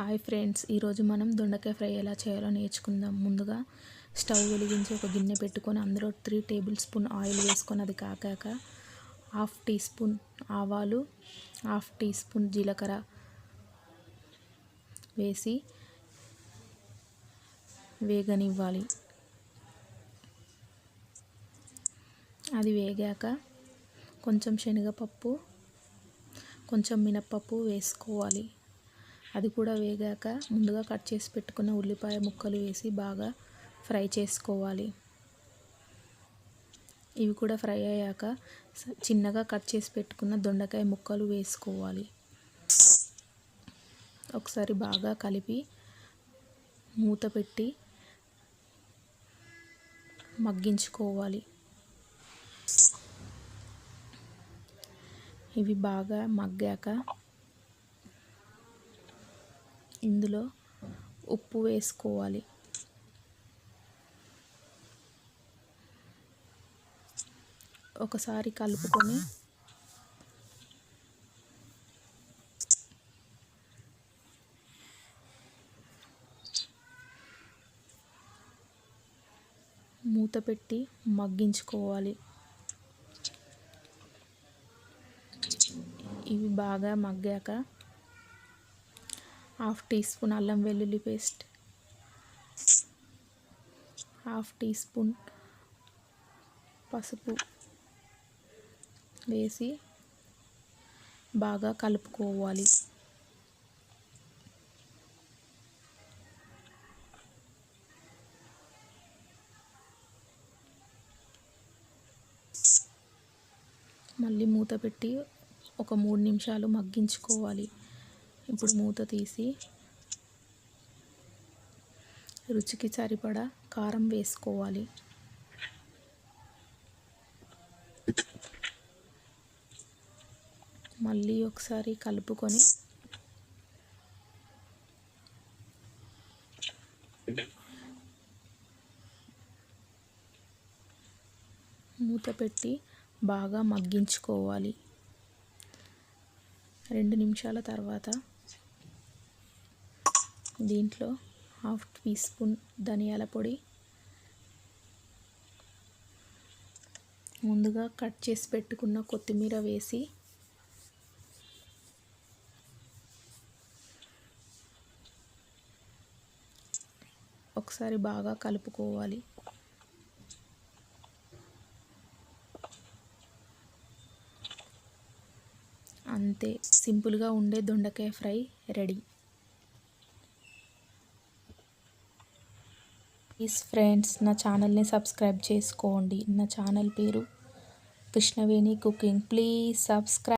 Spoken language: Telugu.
హాయ్ ఫ్రెండ్స్ ఈరోజు మనం దొండకాయ ఫ్రై ఎలా చేయాలో నేర్చుకుందాం. ముందుగా స్టవ్ వెలిగించి ఒక గిన్నె పెట్టుకొని అందులో త్రీ టేబుల్ స్పూన్ ఆయిల్ వేసుకొని అది కాకాక హాఫ్ టీ స్పూన్ ఆవాలు హాఫ్ టీ స్పూన్ జీలకర్ర వేసి వేగనివ్వాలి. అది వేగాక కొంచెం శనగపప్పు కొంచెం మినప్పప్పు వేసుకోవాలి. అది కూడా వేగాక ముందుగా కట్ చేసి పెట్టుకున్న ఉల్లిపాయ ముక్కలు వేసి బాగా ఫ్రై చేసుకోవాలి. ఇవి కూడా ఫ్రై అయ్యాక చిన్నగా కట్ చేసి పెట్టుకున్న దొండకాయ ముక్కలు వేసుకోవాలి. ఒకసారి బాగా కలిపి మూత పెట్టి మగ్గించుకోవాలి. ఇవి బాగా మగ్గాక ఇందులో ఉప్పు వేసుకోవాలి. ఒకసారి కలుపుకొని మూత పెట్టి మగ్గించుకోవాలి. ఇవి బాగా మగ్గాక హాఫ్ టీ స్పూన్ అల్లం వెల్లుల్లి పేస్ట్. హాఫ్ టీ స్పూన్ పసుపు వేసి బాగా కలుపుకోవాలి. మళ్ళీ మూత పెట్టి ఒక మూడు నిమిషాలు మగ్గించుకోవాలి. ఇప్పుడు మూత తీసి రుచికి సరిపడా కారం వేసుకోవాలి. మళ్ళీ ఒకసారి కలుపుకొని మూత పెట్టి బాగా మగ్గించుకోవాలి. రెండు నిమిషాల తర్వాత దీంట్లో హాఫ్ టీ స్పూన్ ధనియాల పొడి. ముందుగా కట్ చేసి పెట్టుకున్న కొత్తిమీర వేసి ఒకసారి బాగా కలుపుకోవాలి. అంతే సింపుల్గా ఉండే దొండకాయ ఫ్రై రెడీ. ప్లీజ్ ఫ్రెండ్స్ నా ఛానల్ని సబ్స్క్రైబ్ చేసుకోండి. నా ఛానల్ పేరు కృష్ణవేణి కుకింగ్. Please subscribe